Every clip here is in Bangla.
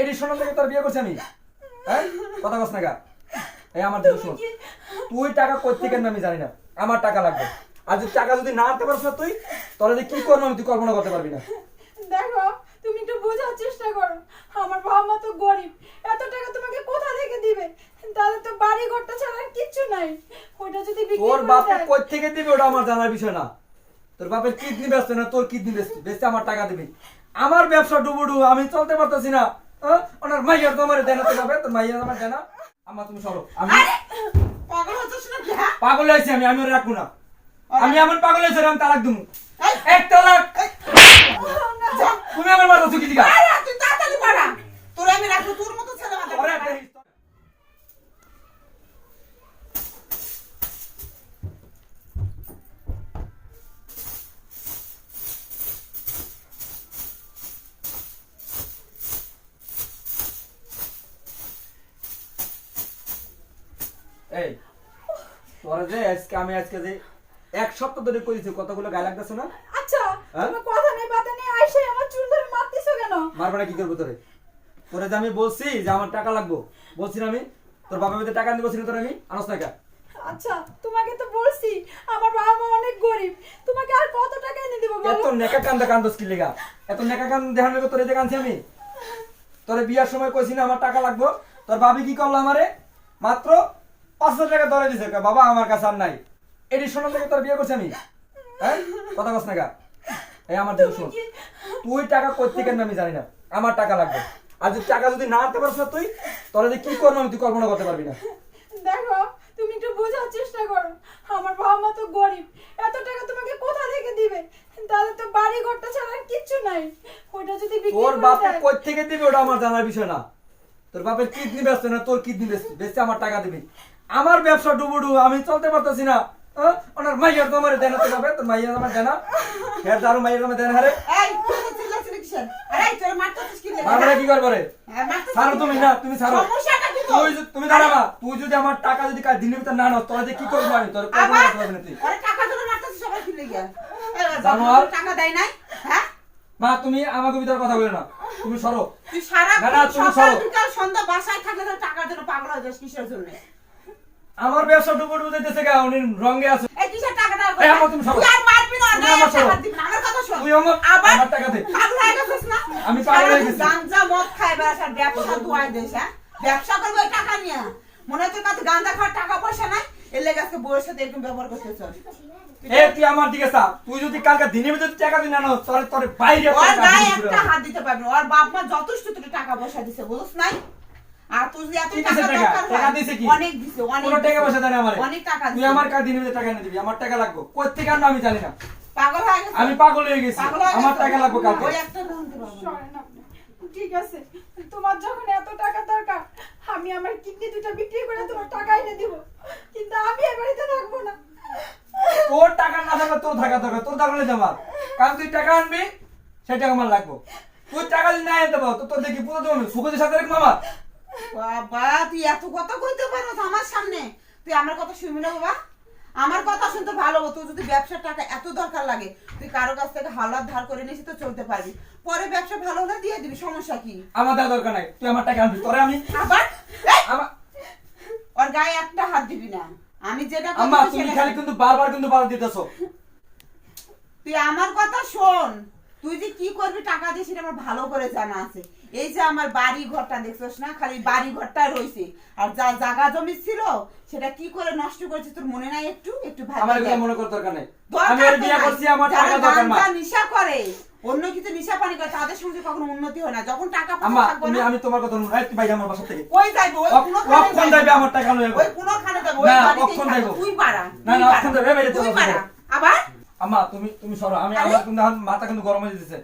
এটি শোনার থেকে তোর বিয়ে করছি আমি। হ্যাঁ? কথা কস না গা। এই আমার দিকে শোন। তুই টাকা কই থেকে আমি জানি না। আমার টাকা লাগবে। আর যদি টাকা যদি না আনতে পারছ না তুই তাহলে যে কি করব আমি? তুই কল্পনা করতে পারবি না। দেখো তুমি একটু বোঝার চেষ্টা করো। আমার বাবা মা তো গরিব। এত টাকা তোমাকে কোথা থেকে দিবে? তাদের তো বাড়ি ঘরটা ছাড়া কিচ্ছু নাই। ওটা যদি বিক্রি তোর বাপে কই থেকে দিবে ওটা আমার জানার বিষয় না। তোর বাপের কিডনি ব্যস্ত না তোর কিডনি ব্যস্ত বেচতে আমার টাকা দিবি। আমার ব্যবসা ডুবুডু আমি চলতে পারতেছি না? ওনার মাইয়ার তোমার দেয় না তোর বাপে তোর মাইয়ার আমার দেনা। আমার তুমি সরো। আমি পাগল হচ্ছিস না হ্যাঁ? পাগল হইছি আমি আমি রাখব না। আমি এমন পাগল হইছি আমি তালাক দিমু। এই, এই তোরা যে আজকে আমি আজকে যে এক সপ্তাহ ধরে কতগুলো গায়ে লাগতেছে না? আচ্ছা হ্যাঁ? কথা নেই বাতা নেই আইসে আমার চুল ধরে মারতেছো কেন? মারবে না কি করব তোরে? তোরে যে আমি বলছি যে আমার টাকা লাগবো বলছি না আমি? তোর বাবা মেয়েদের টাকা আনতে বলছি না তোর আমি? আনস টাকা আচ্ছা তোমাকে তো বলছি আমার বাবা মা অনেক গরিব তোমাকে আর কত টাকা এনে দেবো এত নেকা কান্দা কান্দস কি লেগা? এত নেকা কান দেখান লেগে তোরে যে কানছি আমি? তোরে বিয়ার সময় কইছি না আমার টাকা লাগবো তোর ভাবি কি করল আমারে? মাত্র পাঁচশো টাকা ধরে দিছে। বাবা আমার কাছে আর নাই। এটি শোনার লেগে তোর বিয়ে করছি আমি। হ্যাঁ? কথা কস না গা। এই আমার দিকে শোন। তুই টাকা কই থেকে আমি জানি না। আমার টাকা লাগবে। আর যদি টাকা যদি না আনতে পারছ না তুই তাহলে যে কি করব আমি তুই কল্পনা করতে পারবি না। দেখো তুমি একটু বোঝার চেষ্টা করো। আমার বাবা মা তো গরিব। এত টাকা তোমাকে কোথা থেকে দিবে? তাদের তো বাড়ি ঘরটা ছাড়া কিচ্ছু নাই। ওটা যদি তোর বাপে কই থেকে দিবে ওটা আমার জানার বিষয় না। তোর বাপের কিডনি ব্যস্ত না তোর কিডনি ব্যস্ত বেচতে আমার টাকা দিবি। আমার ব্যবসা ডুবুডু আমি চলতে পারতেছি না। হ্যাঁ? ওনার মাইয়ার না তোর মাইয়ার আমার দেয় না। হের দারু মাইয়ার তোমার দেয় না হারে তো কি রে মারবে কি করবে রে? হ্যাঁ, ছাড়ো তুমি না তুমি ছাড়ো? তুই তুমি দাঁড়াবা তুই যদি আমার টাকা যদি কাল দিনের ভিতর না নাও তোরা যে কি করব আমি? তোর কল্পনা আবার? পারবি না তুই। টাকা জন্য মারতেছিস সবাই কি লেগে? জানোয়ার। টাকা দেয় নাই হ্যাঁ? মা তুমি আমাকে ভিতরে কথা বলে না। তুমি সরো। তুই সারা না, না, তুমি সকাল। বিকাল সন্ধ্যা বাসায় থাকলে তোর টাকার জন্য পাগল হয়ে যাস কিসের জন্য? আমার ব্যবসা ডুবুডু দিতেছে গা উনি রঙে আছে। এই কিসের টাকাটা এই, আমার তুমি সরো। আর মারবি না না আমার সরো। আমার কথা শোন। তুই আমার আবার আমার টাকা দে। পাগল হয়ে গেছিস না? আমি পাগল হয়ে গেছি। গাঞ্জা মদ খাই বেড়াস আর ব্যবসা দুয়াই দিস হ্যাঁ? ব্যবসা করবে টাকা নিয়ে। মনে হচ্ছে কাছে গাঁজা খাওয়ার টাকা পয়সা নাই? এর লেগে আজকে বউয়ের সাথে এরকম ব্যবহার করতেছ। এ তুই আমার দিকে চা। তুই যদি কালকে দিনের ভিতরে টাকা দিন না তোর তোর বাইরে ওর গায়ে একটা হাত দিতে পারবি ওর বাপ মা যথেষ্ট তোর টাকা পয়সা দিছে বুঝছ নাই? আর তুই যদি এত টাকা দরকার টাকা? দিছে কি? অনেক দিছে অনেক কোনো টাকা পয়সা দেয় আমারে। অনেক টাকা তুই আমার কাছে দিনের ভিতরে টাকা এনে দিবি? আমার টাকা লাগবে। কই থেকে আনব আমি জানি না। পাগল হয়ে গেছে? আমি পাগল হয়ে গেছি। আমার টাকা লাগবে কালকে। ওই একটা। ঠিক আছে। তোমার যখন এত টাকা দরকার আমি আমার কিডনি দুটো বিক্রি করে তোমার টাকা এনে দিব। কিন্তু আমি এ বাড়িতে থাকব না। তোর টাকা না থাকলে তোর থাকা দরকার তোর দরকার আমার। কারণ তুই টাকা আনবি সেই টাকা আমার লাগবে। তুই টাকা যদি না আনতে পারো তো তোর দেখি পুরো তুমি সুখদের সাথে রাখব আমার। বাবা তুই এত কথা কইতে পারো আমার সামনে। তুই আমার কথা শুনবি না বাবা? আমার কথা শুনতে ভালো হতো তুই যদি ব্যবসার টাকা এত দরকার লাগে তুই কারও কাছ থেকে হালাত ধার করে নিয়েছিস তো চলতে পারবি। পরে ব্যবসা ভালো হলে দিয়ে দিবি সমস্যা কি? আমার দরকার নাই তুই আমার টাকা আনবি তোরে আমি আবার? এই, গায়ে একটা হাত দিবি না। আমি যেটা আম্মা তুমি খালি কিন্তু বারবার কিন্তু বারবার দিতেছো। তুই আমার কথা শোন। তুই যে কি করবি টাকা দিয়ে সেটা আমার ভালো করে জানা আছে। এই যে আমার বাড়ি ঘরটা দেখছস না? খালি বাড়ি ঘরটা রয়েছে আর যা জায়গা জমি ছিল সেটা কি করে নষ্ট করেছে তোর মনে নাই একটু? একটু ভালো আমার মনে করার দরকার নেই। আমি বিয়ে করছি আমার টাকা দরকার গাঁজা নেশা করে অন্য কিছু নিশা পানি করে তাদের সঙ্গে কখনো উন্নতি হয় না। যখন টাকা পয়সা থাকবে না আমি তোমার কথা শুনো এই তুই বাইরে আমার বাসা থেকে। যাইবে ওই কোনোখানে অক্ষণ যাইবে। আমার টাকা লয়ে ওই কোনোখানে যাবে ওই না। যাইবো। তুই পারা না, না, যাবে, বাড়িতে তুই পারা। আম্মা তুমি তুমি সরো। আমি আমার কিন্তু মাথা কিন্তু গরম হয়ে যেতেছে।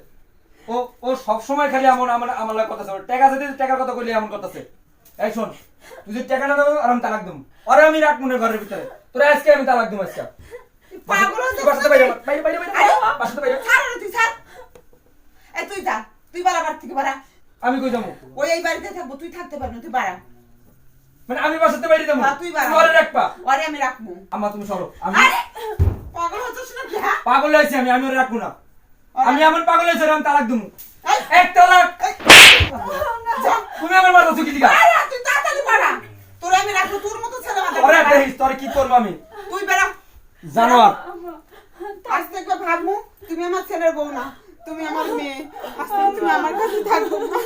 ও ও সব সময় খালি এমন আমার আমার লাগে কথা টাকা যদি টাকার কথা কইলে এমন করতেছে। এই শোন তুই যদি টাকা না দাও আর আমি তালাক দেবো আরে আমি রাখ মনে ঘরের ভিতরে। তোরা আজকে আমি তালাক দেবো আজকে। পাগল তুই যাচ্ছিস বাসাতে বাইরে? বাইরে বাইরে বাইরে আরে, বাসাতে বাইরে। তুই ছাড়। এই তুই যা। তুই বাড়া বাড়ি থেকে বাড়া। আমি কই যাব? ওই এই বাড়িতে থাকব তুই থাকতে পারবি না তুই বাড়া। মানে আমি বাসাতে বাইরে যাব। তুই বাড়া। ঘরে রাখবা। ওরে আমি রাখব। আম্মা তুমি সরো। আমি পাগল হয়েছি আমি আমি রাখব না। আমি এমন পাগল হয়েছি আমি তালাক দেবো এক তালাক। তুমি আমার মাথা চুকি দিগা তুই তাড়াতাড়ি তোর আমি রাখব তোর মতো ছেলে মাথা আরে তোর কি করব আমি? তুই বেড়া। জানোয়ার। আজ থেকে ভাবমু তুমি আমার ছেলের বউ না তুমি আমার মেয়ে। আজ থেকে তুমি আমার কাছে থাকব না।